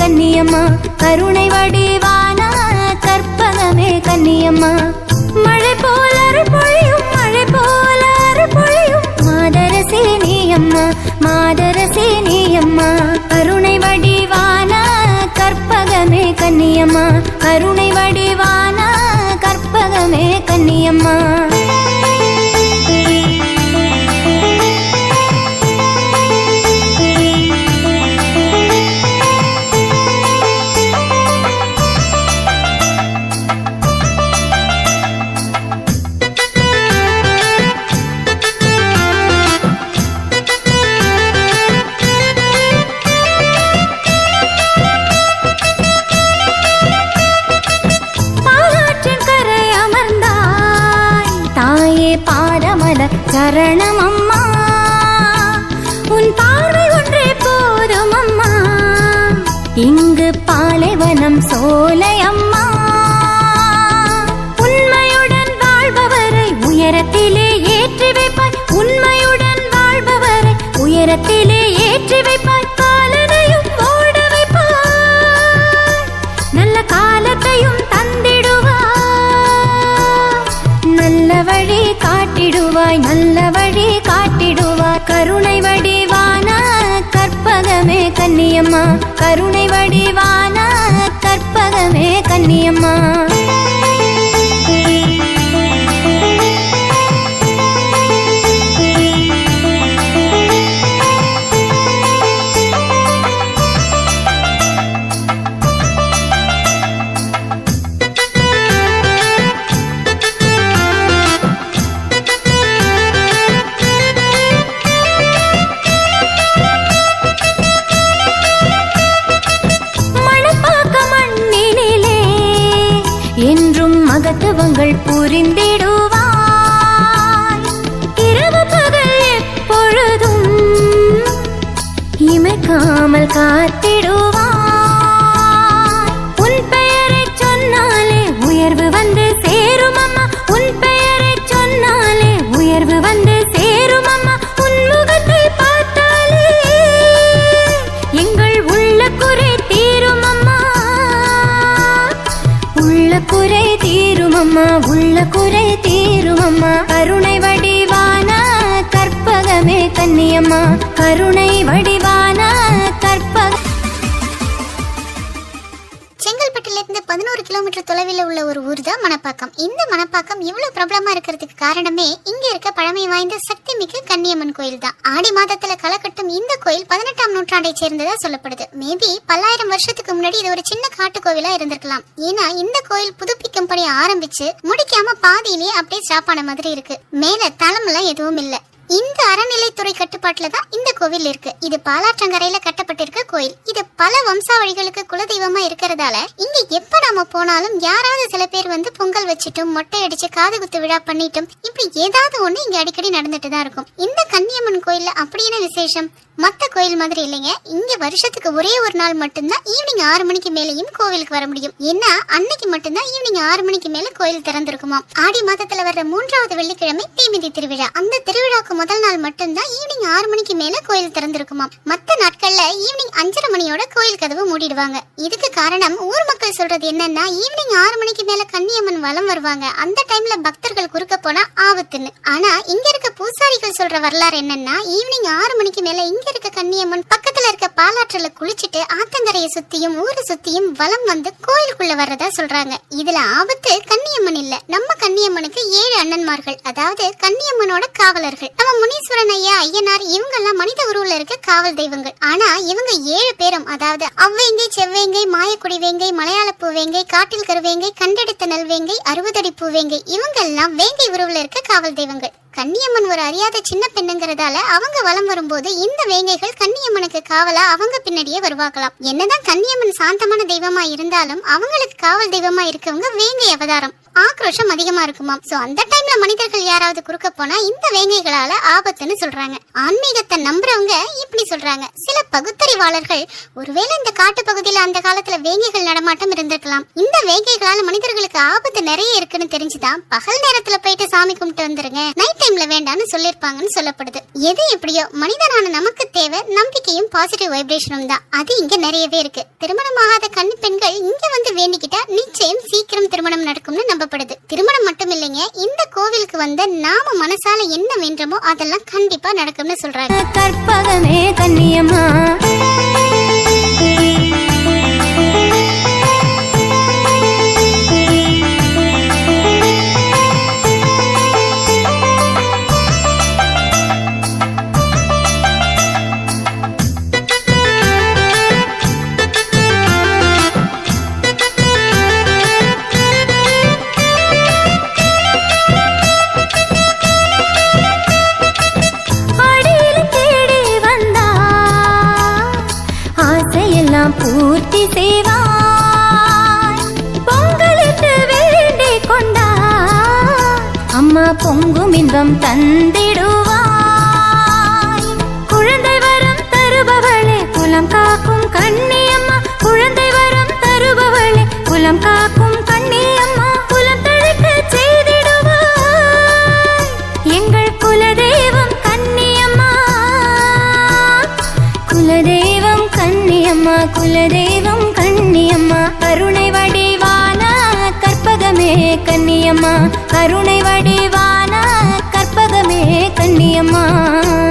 கன்னியம்மா கருணை வடிவான கற்பகமே கன்னியம்மா மழை போல பொழியும் மழை போல பொழியும் மாதரசே நீயம்மா மாதரசே நீயம்மா. கருணை வடிவான கற்பகமே கன்னியம்மா கருணை வடிவான கற்பகமே கன்னியம்மா சரணம் அம்மா உன் பார்வை ஒன்றே போதும் அம்மா. இங்கு பாலைவனம் சோலை அம்மா. உண்மையுடன் வாழ்பவரை உயரத்திலே ஏற்றி வைப்பாய். உண்மையுடன் வாழ்பவரை உயரத்திலே ஏற்றி வைப்பாய். காட்டிடுவாய் நல்ல வழி காட்டிடுவாய். கருணை வடிவான கற்பகமே கன்னியம்மா. கருணை வடிவான கற்பகமே கன்னியம்மா. மகத்துவங்கள் புரிந்திடுவாய். இரவு பகல் எப்பொழுதும் இமைக்காமல் காத்திடுவாய் அம்மா உள்ள குறை தீரும் அம்மா. கருணை வடிவானா கற்பகமே கன்னியம்மா. கருணை வடிவா கிலோமீட்டர் தொலைவில் உள்ள ஒரு ஊர் தான் மணப்பாக்கம். இந்த மணப்பாக்கம் இவ்வளவு பிரபலமா இருக்கிறதுக்கு காரணமே இங்க இருக்க பழமை வாய்ந்த சக்தி மிக்க கன்னியம்மன் கோயில் தான் ஆடி மாதத்துல களை இந்த கோயில் பதினெட்டாம் நூற்றாண்டை சேர்ந்ததா சொல்லப்படுது. மேபி பல்லாயிரம் வருஷத்துக்கு முன்னாடி இது ஒரு சின்ன காட்டு கோவிலா இருந்திருக்கலாம். ஏன்னா இந்த கோயில் புதுப்பிக்கும் பணி ஆரம்பிச்சு முடிக்காம பாதியிலேயே அப்படியே ஸ்டாப் ஆன மாதிரி இருக்கு. மேல தளமெல்லாம் எதுவும் இல்ல. இந்த அறநிலைத்துறை கட்டுப்பாட்டுல தான் இந்த கோவில் இருக்கு. இது பாலாற்றங்கரையில கட்டப்பட்டிருக்க கோயில். இது பல வம்சாவழிகளுக்கு குலதெய்வமா இருக்கிறதால இங்க எப்ப நாம போனாலும் யாராவது சில பேர் வந்து பொங்கல் வச்சுட்டும் மொட்டை அடிச்சு காது குத்து விழா பண்ணிட்டும் இப்படி ஏதாவது ஒண்ணு இங்க அடிக்கடி நடந்துட்டு தான் இருக்கும். இந்த கன்னியம்மன் கோயில்ல அப்படியான விசேஷம்? மத்த கோயில் மாதிரி இல்லைங்க. இங்க வருஷத்துக்கு ஒரே ஒரு நாள் மட்டும்தான் ஈவினிங் ஆறு மணிக்கு மேலேயும் கோவிலுக்கு வர முடியும். ஏன்னா அன்னைக்கு மட்டும்தான் ஈவினிங் ஆறு மணிக்கு மேல கோயில் திறந்திருக்குமா ஆடி மாதத்துல வர்ற மூன்றாவது வெள்ளிக்கிழமை தீமிதி திருவிழா. அந்த திருவிழாக்கு முதல் நாள் மட்டும்தான் ஈவினிங் ஆறு மணிக்கு மேல கோயில் திறந்திருக்குமாம். மத்த நாட்கள்ல ஈவினிங் அஞ்சரை மணியோட கோயில் கதவு மூடிடுவாங்க. இதுக்கு காரணம் ஊர் மக்கள் சொல்றது என்னன்னா ஈவினிங் ஆறு மணிக்கு மேல கன்னியம்மன் வலம் வருவாங்க. அந்த டைம்ல பக்தர்கள் குறுக்க போனா ஆபத்துன்னு. ஆனா இங்க இருக்க பூசாரிகள் சொல்ற வரலாறு என்னன்னா ஈவினிங் ஆறு மணிக்கு மேல இங்க இருக்க கன்னியம்மன் பக்கத்துல இருக்க பாலாற்றல குளிச்சுட்டு ஆத்தங்கரையை சுத்தியும் ஊரை சுத்தியும் வலம் வந்து கோயிலுக்குள்ள வர்றதா சொல்றாங்க. இதுல ஆபத்து கன்னியம்மன் இல்ல. நம்ம கன்னியம்மனுக்கு ஏழு அண்ணன்மார்கள் அதாவது கன்னியம்மனோட காவலர்கள். நம்ம முனீஸ்வரன் ஐயா ஐயனார் இவங்க எல்லாம் மனித உருவில் இருக்க காவல் தெய்வங்கள். ஆனா இவங்க ஏழு பேரும் அதாவது அவ்வேங்கை செவ்வேங்கை மாயக்குடி வேங்கை மலையாள பூவேங்கை காட்டில் கருவேங்கை கண்டெடுத்த நல்வேங்கை அறுபதடி பூவேங்கை இவங்க எல்லாம் வேங்கை உருவில் இருக்க காவல் தெய்வங்கள். கன்னியம்மன் ஒரு அறியாத சின்ன பெண்ணுங்கிறதால அவங்க வலம் வரும்போது இந்த வேங்கைகள் கன்னியம்மனுக்கு காவலா அவங்க பின்னாடியே வருவாங்களாம். என்னதான் கன்னியம்மன் சாந்தமான தெய்வமா இருந்தாலும் அவங்களுக்கு காவல் தெய்வமா இருக்கவங்க வேங்கை அவதாரம். ஆக்ரோஷம் அதிகமா இருக்குமாம். சோ அந்த டைம்ல மனிதர்கள் யாராவது குறுக்க போனா இந்த வேங்கைகளால ஆபத்துன்னு சொல்றாங்க. ஆன்மீகத்தை நம்புறவங்க இப்படி சொல்றாங்க. சில பகுத்தறிவாளர்கள் ஒருவேளை இந்த காட்டு பகுதியில அந்த காலத்துல வேங்கைகள் நடமாட்டம் இருந்திருக்கலாம். இந்த வேங்கைகளால மனிதர்களுக்கு ஆபத்து நிறைய இருக்குன்னு தெரிஞ்சுதான் பகல் நேரத்துல போயிட்டு சாமி கும்பிட்டு வந்துருங்க. நைட் டைம்ல வேண்டாம்னு சொல்லிருப்பாங்கன்னு சொல்லப்படுது. எது எப்படியோ மனிதனான நமக்கு தேவை நம்பிக்கையும் பாசிட்டிவ் வைப்ரேஷனும் தான். அது இங்க நிறையவே இருக்கு. திருமணமாகாத கண் பெண்கள் இங்க வந்து வேண்டிக்கிட்டா நிச்சயம் சீக்கிரம் திருமணம் நடக்கும்னு நம்பப்படுது. திருமணம் மட்டும் இல்லைங்க இந்த கோவிலுக்கு வந்த நாம மனசால என்ன வேண்டுமோ அதெல்லாம் கண்டிப்பா நடக்கும்னு சொல்றாங்க. கற்பகமே கன்னியம்மா பூர்த்தி செய்வாய். பொங்கலுக்கு வேண்டி கொண்டா அம்மா பொங்கும் இன்பம் தந்திடுவாய். குழந்தை வரம் தருபவளே குலம் காக்கும் கண்ணியம்மா குழந்தை வரம் தருபவளே குலம் காக்கும் குலதெய்வம் கண்ணியம்மா. கருணை வடிவானா கற்பகமே கண்ணியம்மா. கருணை வடிவானா கற்பகமே கண்ணியம்மா.